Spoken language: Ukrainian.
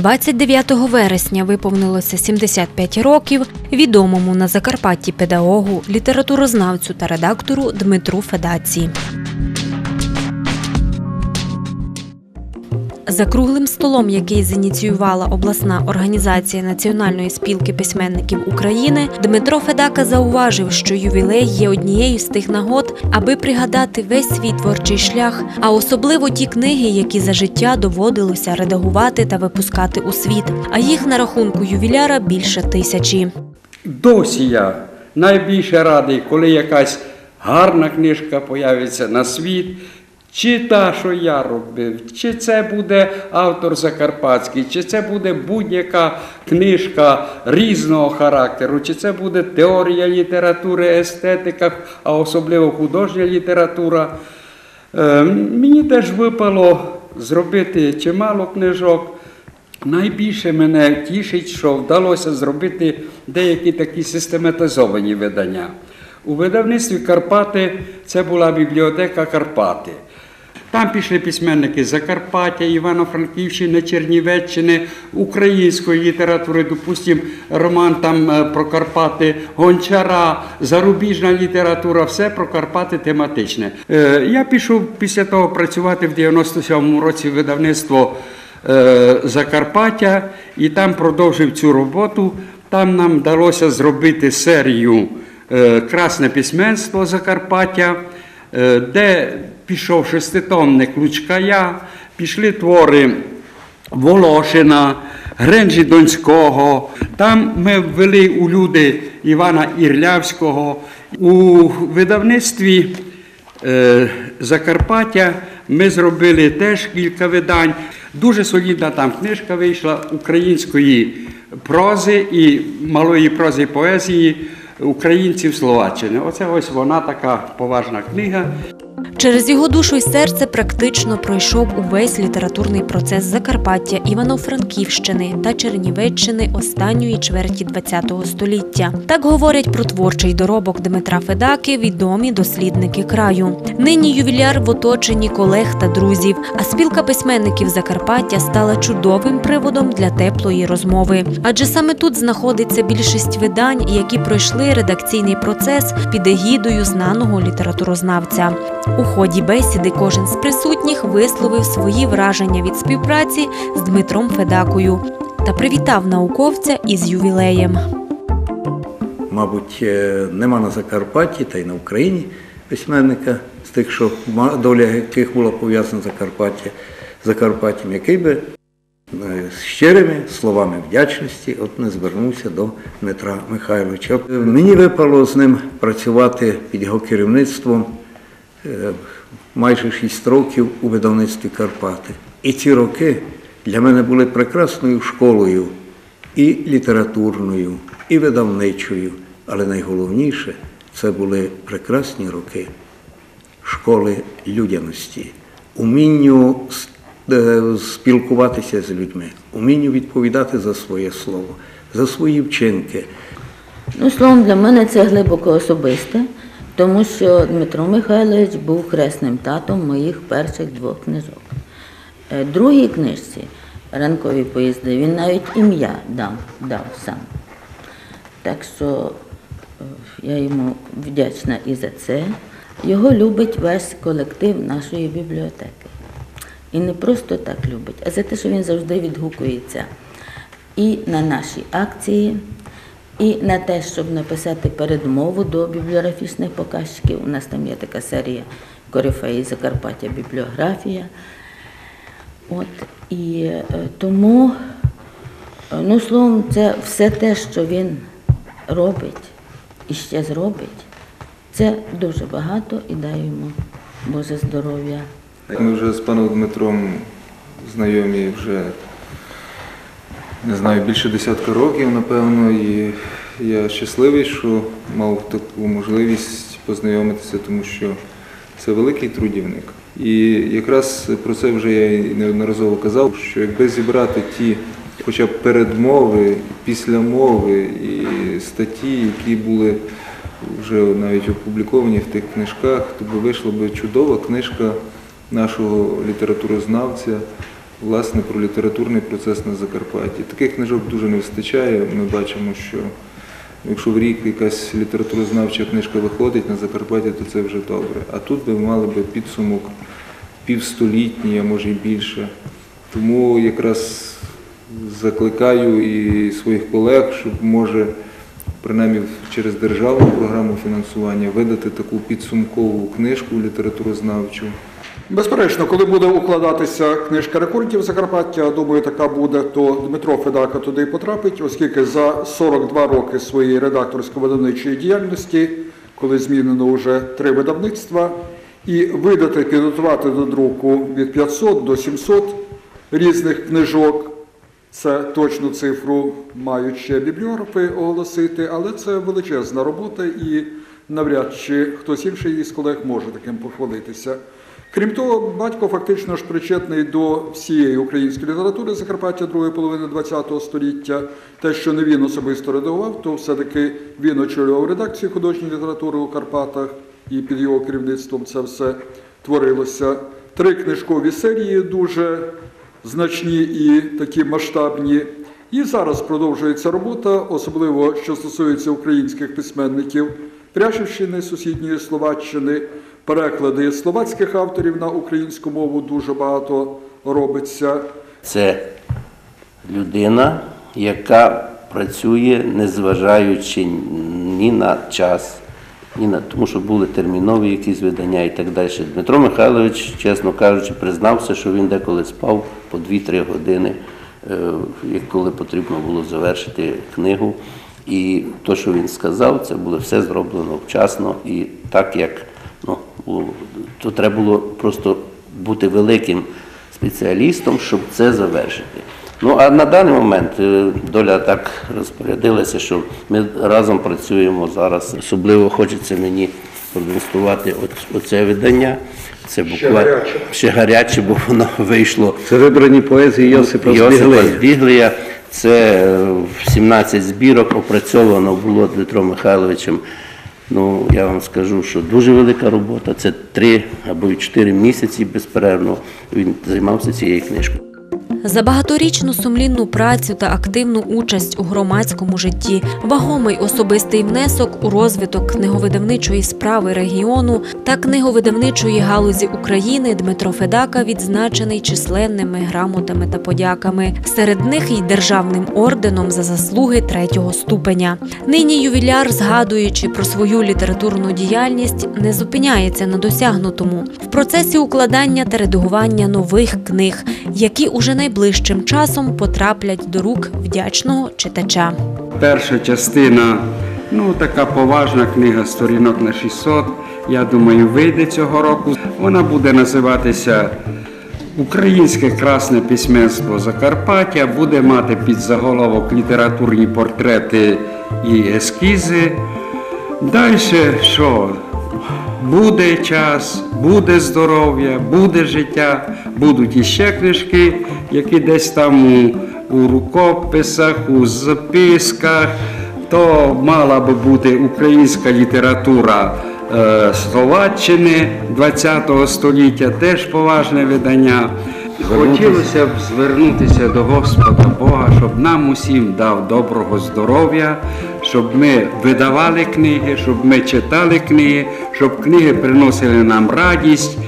29 вересня виповнилося 75 років відомому на Закарпатті педагогу, літературознавцю та редактору Дмитру Федаці. За круглим столом, який зініціювала обласна організація Національної спілки письменників України, Дмитро Федака зауважив, що ювілей є однією з тих нагод, аби пригадати весь свій творчий шлях, а особливо ті книги, які за життя доводилося редагувати та випускати у світ. А їх на рахунку ювіляра більше тисячі. Досі я найбільше радий, коли якась гарна книжка появиться на світ, чи та, що я робив, чи це буде автор Закарпатський, чи це буде будь-яка книжка різного характеру, чи це буде теорія літератури, естетика, а особливо художня література. Е, Мені теж випало зробити чимало книжок. Найбільше мене тішить, що вдалося зробити деякі такі систематизовані видання. У видавництві Карпати це була бібліотека Карпати. Там пішли письменники Закарпаття, Івано-Франківщини, Чернівеччини, української літератури, допустимо, роман там е, про Карпати, Гончара, зарубіжна література, все про Карпати тематичне. Е, Я пішов після того працювати в 97-му році видавництво е, Закарпаття і там продовжив цю роботу. Там нам вдалося зробити серію Красне письменство Закарпаття, де пішов шеститомник Лучкая, пішли твори Волошина, Гренжі Донського. Там ми ввели у люди Івана Ірлявського. У видавництві е, Закарпаття ми зробили теж кілька видань. Дуже солідна там книжка вийшла української прози і малої прози поезії українців Словаччини. Оце ось вона така поважна книга. Через його душу й серце практично пройшов увесь літературний процес Закарпаття, Івано-Франківщини та Чернівеччини останньої чверті ХХ століття. Так говорять про творчий доробок Дмитра Федаки відомі дослідники краю. Нині ювіляр в оточенні колег та друзів, а спілка письменників Закарпаття стала чудовим приводом для теплої розмови. Адже саме тут знаходиться більшість видань, які пройшли редакційний процес під егідою знаного літературознавця. У ході бесіди кожен з присутніх висловив свої враження від співпраці з Дмитром Федакою та привітав науковця із ювілеєм. Мабуть, е, нема на Закарпатті та й на Україні письменника з тих, що доля яких була пов'язана Закарпаття, Закарпаттям, який би е, щирими словами вдячності от не звернувся до Дмитра Михайловича. Мені випало з ним працювати під його керівництвом майже шість років у видавництві Карпати. І ці роки для мене були прекрасною школою і літературною, і видавничою, але найголовніше це були прекрасні роки школи людяності, умінню е, спілкуватися з людьми, умінню відповідати за своє слово, за свої вчинки. Ну, словом, для мене це глибоко особисте, тому що Дмитро Михайлович був хресним татом моїх перших двох книжок. Е, Другій книжці ранкові поїзди він навіть ім'я дав, дав сам. Так що е, я йому вдячна і за це. Його любить весь колектив нашої бібліотеки. І не просто так любить, а за те, що він завжди відгукується і на наші акції, і на те, щоб написати передмову до бібліографічних показчиків. У нас там є така серія Корифеї Закарпаття бібліографія. От, і е, тому, е, ну, словом, це все те, що він робить і ще зробить, це дуже багато і дай йому Боже здоров'я. Ми вже з паном Дмитром знайомі вже не знаю, більше десятка років, напевно, і я щасливий, що мав таку можливість познайомитися, тому що це великий трудівник. І якраз про це вже я неодноразово казав, що якби зібрати ті хоча б передмови, післямови і статті, які були вже навіть опубліковані в тих книжках, то би вийшла би чудова книжка нашого літературознавця, власне про літературний процес на Закарпатті. Таких книжок дуже не вистачає. Ми бачимо, що якщо в рік якась літературознавча книжка виходить на Закарпатті, то це вже добре. А тут би мали би підсумок півстолітній, а може і більше. Тому якраз закликаю і своїх колег, щоб може принаймні через державну програму фінансування видати таку підсумкову книжку літературознавчу. Безперечно, коли буде укладатися книжка рекордів Закарпаття, думаю, така буде, то Дмитро Федака туди потрапить, оскільки за 42 роки своєї редакторсько-видавничої діяльності, коли змінено вже три видавництва, і видати, підготувати до друку від 500 до 700 різних книжок, це точну цифру мають ще бібліографи оголосити, але це величезна робота і навряд чи хтось інший із колег може таким похвалитися. Крім того, батько фактично ж причетний до всієї української літератури Закарпаття другої половини ХХ століття. Те, що не він особисто редагував, то все-таки він очолював редакцію художньої літератури у Карпатах, і під його керівництвом це все творилося. Три книжкові серії дуже значні і такі масштабні. І зараз продовжується робота, особливо що стосується українських письменників Пряшівщини, сусідньої Словаччини, переклади словацьких авторів на українську мову дуже багато робиться. Це людина, яка працює, незважаючи ні на час, ні на тому, що були термінові якісь видання і так далі. Дмитро Михайлович, чесно кажучи, признався, що він деколи спав по 2-3 години, е, коли потрібно було завершити книгу. І те, що він сказав, це було все зроблено вчасно і так, як то треба було просто бути великим спеціалістом, щоб це завершити. Ну а на даний момент е, доля так розпорядилася, що ми разом працюємо зараз. Особливо хочеться мені продемонструвати оце видання. Це буквально гаряче. ще гаряче, бо воно вийшло Це вибрані поезії Йосипа Йосипа Збіглія. Це е, 17 збірок опрацьовано було Дмитром Михайловичем. Ну, я вам скажу, що дуже велика робота. Це три або чотири місяці безперервно він займався цією книжкою. За багаторічну сумлінну працю та активну участь у громадському житті, вагомий особистий внесок у розвиток книговидавничої справи регіону та книговидавничої галузі України Дмитро Федака відзначений численними грамотами та подяками. Серед них й державним орденом за заслуги третього ступеня. Нині ювіляр, згадуючи про свою літературну діяльність, не зупиняється на досягнутому в процесі укладання та редагування нових книг, які уже найближчим часом потраплять до рук вдячного читача. Перша частина, ну така поважна книга сторінок на 600, я думаю, вийде цього року. Вона буде називатися Українське красне письменство Закарпаття, буде мати під заголовок літературні портрети і ескізи. Далі що? Буде час, буде здоров'я, буде життя, будуть іще книжки, які десь там у, у рукописах, у записках. То мала би бути українська література е, Словаччини ХХ століття, теж поважне видання. Хотілося б звернутися до Господа Бога, щоб нам усім дав доброго здоров'я, щоб ми видавали книги, щоб ми читали книги, щоб книги приносили нам радість